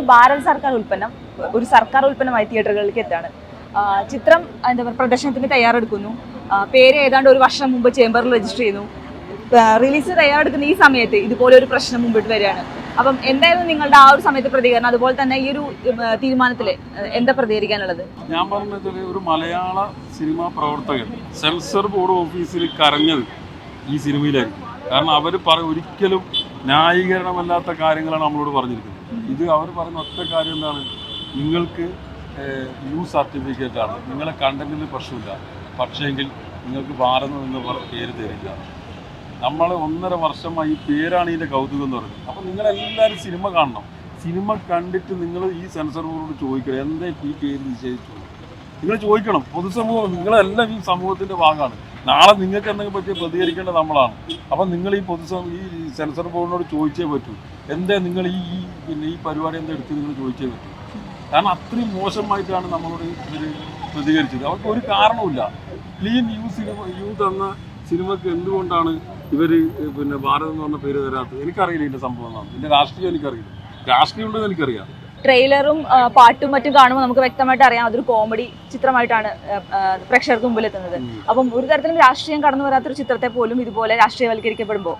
ഒരു ഭാരത സർക്കാർ ഉൽപ്പന്നം ഒരു സർക്കാർ ഉൽപ്പന്നമായി തിയേറ്ററുകളിലേക്ക് എത്താണ് ചിത്രം എന്താ പറയുക പ്രദർശനത്തിന് തയ്യാറെടുക്കുന്നു. പേര് ഏതാണ്ട് ഒരു വർഷം മുമ്പ് ചേംബറിൽ രജിസ്റ്റർ ചെയ്യുന്നു. റിലീസ് തയ്യാറെടുക്കുന്ന ഈ സമയത്ത് ഇതുപോലെ ഒരു പ്രശ്നം മുമ്പിട്ട് വരികയാണ്. അപ്പം എന്തായിരുന്നു നിങ്ങളുടെ ആ ഒരു സമയത്ത് പ്രതികരണം? അതുപോലെ തന്നെ ഈ ഒരു തീരുമാനത്തിൽ എന്താ പ്രതികരിക്കാനുള്ളത്? ഞാൻ പറഞ്ഞത് ഒരു മലയാള സിനിമാ പ്രവർത്തകർ സെൻസർ ബോർഡ് ഓഫീസിൽ കരഞ്ഞത് ഈ സിനിമയിലായിരുന്നു കാരണം അവർ പറ ഒരിക്കലും ന്യായീകരണമല്ലാത്ത കാര്യങ്ങളാണ് നമ്മളോട് പറഞ്ഞിരിക്കുന്നത്. ഇത് അവർ പറയുന്ന ഒറ്റ കാര്യം എന്താണ്? നിങ്ങൾക്ക് യു സർട്ടിഫിക്കറ്റ് ആണ്. നിങ്ങളെ കണ്ടന്റിൽ പ്രശ്നമില്ല. പക്ഷേങ്കിൽ നിങ്ങൾക്ക് ഭാരതം എന്ന് പേര് തരില്ല. നമ്മൾ ഒന്നര വർഷമായി ഈ പേരാണ് ഇതിന്റെ കൗതുകം എന്ന് പറയുന്നത്. അപ്പോൾ നിങ്ങളെല്ലാവരും സിനിമ കാണണം. സിനിമ കണ്ടിട്ട് നിങ്ങൾ ഈ സെൻസർ ബോർഡിനോട് ചോദിക്കണം. എന്താ ഈ പേര് നിശ്ചയിച്ചു നിങ്ങൾ ചോദിക്കണം. പൊതുസമൂഹം നിങ്ങളെല്ലാം ഈ സമൂഹത്തിന്റെ ഭാഗമാണ്. നാളെ നിങ്ങൾക്ക് എന്തെങ്കിലും പറ്റിയ പ്രതികരിക്കേണ്ടത് നമ്മളാണ്. അപ്പം നിങ്ങൾ ഈ പൊതു ഈ സെൻസർ ബോർഡിനോട് ചോദിച്ചേ പറ്റൂ. എന്തേ നിങ്ങൾ ഈ ഈ പിന്നെ ഈ പരിപാടി എന്താ എടുത്ത് നിങ്ങൾ ചോദിച്ചേ പറ്റൂ. കാരണം അത്രയും മോശമായിട്ടാണ് നമ്മളോട് ഇവർ പ്രതികരിച്ചത്. അവർക്ക് ഒരു കാരണവുമില്ല. ക്ലീൻ യു സിനിമ യൂ തന്ന സിനിമക്ക് എന്തുകൊണ്ടാണ് ഇവർ പിന്നെ ഭാരതം എന്ന് പറഞ്ഞ പേര് തരാത്തത്? എനിക്കറിയില്ല ഇതിന്റെ സംഭവം എന്നാണ് ഇതിന്റെ രാഷ്ട്രീയം എനിക്കറിയില്ല. രാഷ്ട്രീയം ഉണ്ടെന്ന് എനിക്കറിയാം. ട്രെയിലറും പാട്ടും മറ്റും കാണുമ്പോൾ നമുക്ക് വ്യക്തമായിട്ട് അറിയാം അതൊരു കോമഡി ചിത്രമായിട്ടാണ് പ്രേക്ഷകർക്ക് മുമ്പിൽ എത്തുന്നത് ഉം. അപ്പം ഒരു തരത്തിലും രാഷ്ട്രീയം കടന്നു വരാത്തൊരു ചിത്രത്തെ പോലും ഇതുപോലെ രാഷ്ട്രീയവൽക്കരിക്കപ്പെടുമ്പോൾ.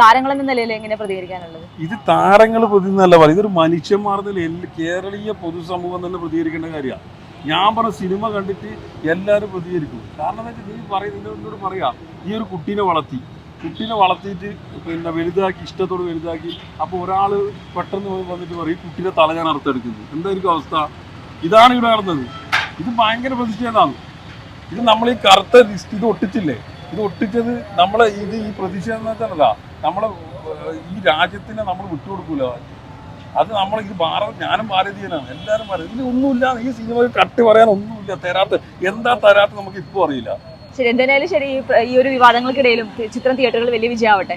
താരങ്ങൾ എന്ന നിലയിൽ എങ്ങനെ പ്രതികരിക്കാനുള്ളത്? ഇത് താരങ്ങൾ പ്രതിന്നല്ല ഇതൊരു മനുഷ്യന്മാരുടെ കേരളീയ പൊതുസമൂഹം തന്നെ പ്രതികരിക്കേണ്ട കാര്യമാണ്. ഞാൻ പറഞ്ഞ സിനിമ കണ്ടിട്ട് എല്ലാവരും പ്രതികരിക്കും. കാരണം എന്താ വെച്ചാൽ നീ പറയുന്നതിനോട് പറയാ ഈ ഒരു കുട്ടീനെ വളർത്തി. കുട്ടീനെ വളർത്തിയിട്ട് പിന്നെ വലുതാക്കി ഇഷ്ടത്തോട് വലുതാക്കി. അപ്പോൾ ഒരാൾ പെട്ടെന്ന് വന്നിട്ട് പറയും കുട്ടീനെ തല ഞാൻ അറുത്തെടുക്കുന്നു. എന്തായിരിക്കും അവസ്ഥ? ഇതാണ് ഇവിടെ നടന്നത്. ഇത് ഭയങ്കര പ്രതിഷേധമാണ്. ഇത് നമ്മൾ ഈ കറുത്ത ലിസ്റ്റ് ഇത് ഒട്ടിച്ചില്ലേ? ഇത് ഒട്ടിച്ചത് നമ്മളെ ഇത് ഈ പ്രതിഷേധം വെച്ചാലല്ല നമ്മളെ ഈ രാജ്യത്തിനെ നമ്മൾ വിട്ടുകൊടുക്കൂല. അത് നമ്മൾ ഇത് ഭാരത് ഞാനും ഭാരതീയനാണ്. എല്ലാവരും ഭാരതീയ ഇതിൽ ഒന്നുമില്ല ഈ സിനിമ കട്ട് പറയാൻ ഒന്നുമില്ല തരാത്ത എന്താ തരാത്ത നമുക്ക് ഇപ്പോൾ അറിയില്ല. ശരി. എന്തായാലും ശരി ഈ ഒരു വിവാദങ്ങൾക്കിടയിലും ചിത്രം തിയേറ്ററുകളിൽ വലിയ വിജയമാവട്ടെ.